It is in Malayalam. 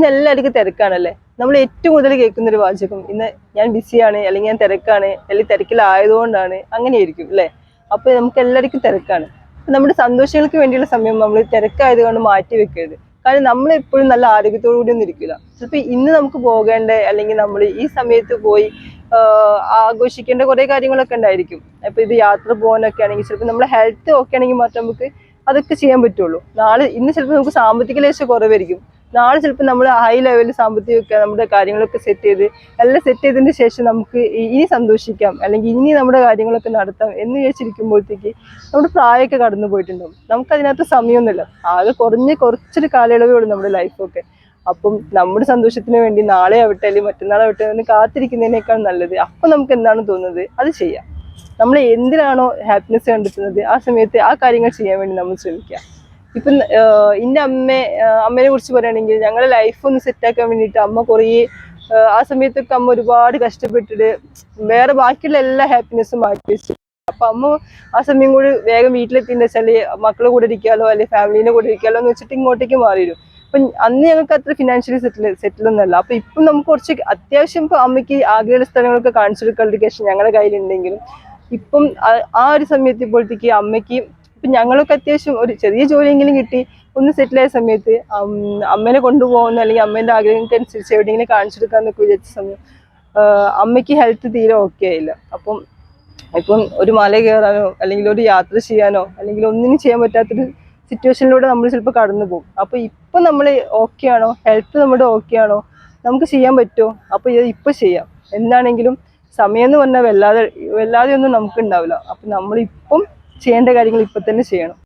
ഇന്ന് എല്ലാവർക്കും തിരക്കാണല്ലേ? നമ്മൾ ഏറ്റവും കൂടുതൽ കേൾക്കുന്ന ഒരു വാചകം ഇന്ന് ഞാൻ ബിസിയാണ് അല്ലെങ്കിൽ ഞാൻ തിരക്കാണ് അല്ലെങ്കിൽ തിരക്കിലായതുകൊണ്ടാണ് അങ്ങനെയായിരിക്കും അല്ലേ? അപ്പോൾ നമുക്ക് എല്ലാവർക്കും തിരക്കാണ്. നമ്മുടെ സന്തോഷങ്ങൾക്ക് വേണ്ടിയുള്ള സമയം നമ്മൾ തിരക്കായത് കൊണ്ട് മാറ്റി വെക്കരുത്. കാരണം നമ്മൾ എപ്പോഴും നല്ല ആരോഗ്യത്തോടു കൂടി ഒന്നും ഇരിക്കില്ല ചിലപ്പോൾ ഇന്ന് നമുക്ക് പോകേണ്ട അല്ലെങ്കിൽ നമ്മൾ ഈ സമയത്ത് പോയി ആഘോഷിക്കേണ്ട കുറേ കാര്യങ്ങളൊക്കെ ഉണ്ടായിരിക്കും. അപ്പോൾ ഇത് യാത്ര പോകാനൊക്കെ ആണെങ്കിൽ ചിലപ്പോൾ നമ്മുടെ ഹെൽത്ത് ഒക്കെ ആണെങ്കിൽ മാത്രം നമുക്ക് അതൊക്കെ ചെയ്യാൻ പറ്റുള്ളൂ. നാളെ ഇന്ന് ചിലപ്പോൾ നമുക്ക് സാമ്പത്തിക ലേശം കുറവായിരിക്കും. നാളെ ചിലപ്പോൾ നമ്മൾ ഹൈ ലെവലിൽ സാമ്പത്തികമൊക്കെ നമ്മുടെ കാര്യങ്ങളൊക്കെ സെറ്റ് ചെയ്ത് എല്ലാം സെറ്റ് ചെയ്തതിന് ശേഷം നമുക്ക് ഇനി സന്തോഷിക്കാം. അല്ലെങ്കിൽ ഇനി നമ്മുടെ കാര്യങ്ങളൊക്കെ നടത്താം എന്ന് വിചാരിച്ചിരിക്കുമ്പോഴത്തേക്ക് നമ്മുടെ പ്രായമൊക്കെ കടന്നു പോയിട്ടുണ്ടാവും. നമുക്ക് അതിനകത്ത് സമയമൊന്നുമില്ല ആകെ കുറഞ്ഞ കുറച്ചൊരു കാലയളവേ ഉള്ളൂ നമ്മുടെ ലൈഫൊക്കെ അപ്പം നമ്മുടെ സന്തോഷത്തിന് വേണ്ടി നാളെ ആവട്ടെ അല്ലെങ്കിൽ മറ്റന്നാളാവട്ടെ എന്ന് കാത്തിരിക്കുന്നതിനേക്കാൾ നല്ലത് അപ്പം നമുക്ക് എന്താണ് തോന്നുന്നത്? അത് ചെയ്യാം. നമ്മൾ എന്തിനാണോ ഹാപ്പിനെസ് കണ്ടെത്തുന്നത്? ആ സമയത്ത് ആ കാര്യങ്ങൾ ചെയ്യാൻ വേണ്ടി നമ്മൾ ശ്രമിക്കുക. ഇപ്പം ഇന്ന അമ്മ അമ്മേനെ കുറിച്ച് പറയുകയാണെങ്കിൽ ഞങ്ങളുടെ ലൈഫ് ഒന്ന് സെറ്റാക്കാൻ വേണ്ടിയിട്ട് അമ്മ കുറേ ആ സമയത്തൊക്കെ അമ്മ ഒരുപാട് കഷ്ടപ്പെട്ടിട്ട് വേറെ ബാക്കിയുള്ള എല്ലാ ഹാപ്പിനെസ്സും മാറ്റി വെച്ചു. അപ്പൊ അമ്മ ആ സമയം കൂടി വേഗം വീട്ടിലെത്തിയെന്ന് വെച്ചാൽ മക്കളെ കൂടെ ഇരിക്കാലോ അല്ലെങ്കിൽ ഫാമിലീനെ കൂടെ ഇരിക്കാലോ എന്ന് വെച്ചിട്ട് ഇങ്ങോട്ടേക്ക് മാറിയിരുന്നു അപ്പൊ അന്ന് ഞങ്ങൾക്ക് അത്ര ഫിനാൻഷ്യലി സെറ്റിൽ സെറ്റിൽ ഒന്നല്ല അപ്പൊ ഇപ്പം നമുക്ക് കുറച്ച് അത്യാവശ്യം ഇപ്പൊ അമ്മയ്ക്ക് ആഗ്രഹ സ്ഥലങ്ങളൊക്കെ കാണിച്ചു കൊടുക്കാനുള്ള ക്യാഷ് ഞങ്ങളുടെ കയ്യിലുണ്ടെങ്കിലും ഇപ്പം ആ ഒരു സമയത്ത് ഇപ്പോഴത്തേക്ക് അമ്മയ്ക്ക് ഇപ്പൊ ഞങ്ങളൊക്കെ അത്യാവശ്യം ഒരു ചെറിയ ജോലിയെങ്കിലും കിട്ടി ഒന്ന് സെറ്റിലായ സമയത്ത് അമ്മേനെ കൊണ്ടുപോകുന്ന അല്ലെങ്കിൽ അമ്മേന്റെ ആഗ്രഹങ്ങൾക്ക് അനുസരിച്ച് എവിടെയെങ്കിലും കാണിച്ചെടുക്കാമെന്നൊക്കെ വിചാരിച്ച സമയം അമ്മയ്ക്ക് ഹെൽത്ത് തീരെ ഓക്കെ ആയില്ല. അപ്പം ഇപ്പം ഒരു മല കയറാനോ അല്ലെങ്കിൽ ഒരു യാത്ര ചെയ്യാനോ അല്ലെങ്കിൽ ഒന്നിനും ചെയ്യാൻ പറ്റാത്തൊരു സിറ്റുവേഷനിലൂടെ നമ്മൾ ചിലപ്പോൾ കടന്നു പോകും. അപ്പോൾ ഇപ്പൊ നമ്മൾ ഓക്കെ ആണോ? ഹെൽത്ത് നമ്മുടെ ഓക്കെ ആണോ? നമുക്ക് ചെയ്യാൻ പറ്റുമോ? അപ്പോൾ ഇത് ഇപ്പൊ ചെയ്യാം. എന്താണെങ്കിലും സമയം എന്ന് പറഞ്ഞാൽ വല്ലാതെ വല്ലാതെ ഒന്നും നമുക്ക് ഉണ്ടാവില്ല അപ്പൊ നമ്മൾ ഇപ്പം ചെയ്യേണ്ട കാര്യങ്ങൾ ഇപ്പൊ തന്നെ ചെയ്യണം.